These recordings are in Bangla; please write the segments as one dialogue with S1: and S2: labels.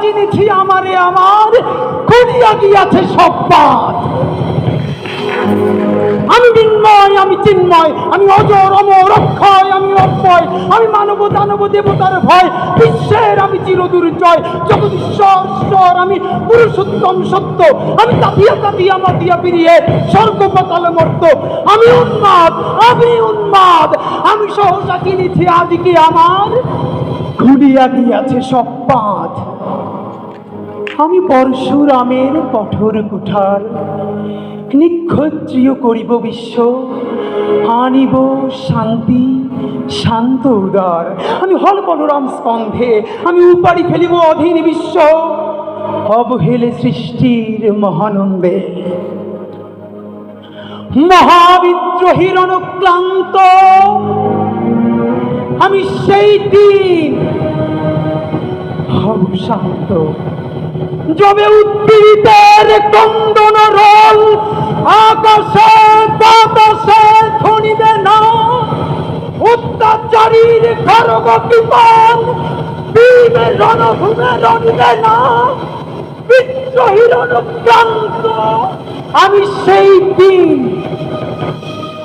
S1: চিনেছি আমারে আমার খুলিয়া গিয়াছে সব পাত আমি বিন্ময়, আমি চিন্ময়, আমি অজর, অমর, অক্ষয়, আমি অক্ষয় আমি মানব দানব দেবতার ভয়, বিশ্বের আমি চিরদুর্জয় জগদীশ্বর ঈশ্বর আমি পুরুষোত্তম সত্য, আমি তাপিয়া তাপিয়া মাতিয়া পিরিয়ে স্বর্গ পাতালে মর্ত, আমি উন্মাদ আমি উন্মাদ, আমি সহসা চিনেছি আজকে আমার, খুলিয়া গিয়াছে সব পাঁচ আমি পরশুরামের কঠোর কুঠার, নিক্ষত্রিয় করিব বিশ্ব, আনিব শান্তি, শান্ত উদার। আমি হল বলরাম স্কন্ধে, আমি উপাড়ি ফেলিব অধীন বিশ্ব, অবহেলে সৃষ্টির মহানন্দে। মহাবিদ্রোহীর অনুক্লান্ত আমি সেই দিন হব শান্ত। জবে উদ্দীরিতের কন্দন রোল, আকাশে বাতাসে ধ্বনিবে না অত্যাচারীর খরগ কৃপণ বীর রণভূমে রণিবে না বিদ্রোহীর অনুক্রান্ত আমি সেই দিন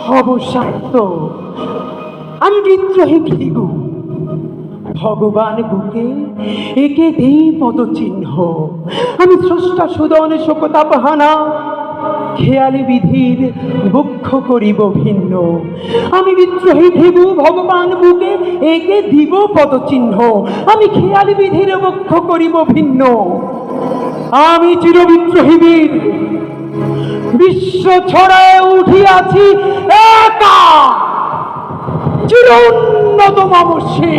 S1: হব শান্ত। আমি বিদ্রোহী ভিগু ভগবান বুকে একে দেই পদচিহ্ন। আমি স্রষ্টা সুদন শোকতাপহানা। খেয়ালি বিধির বক্ষ করিব ভিন্ন। আমি বিদ্রোহী ভিবু ভগবান বুকে একে দিব পদচিহ্ন। আমি খেয়ালি বিধির বক্ষ করিব ভিন্ন। আমি চির বিদ্রোহী বীর। বিশ্ব ছড়ায় উঠিয়াছি একা। চির উন্নত মামসী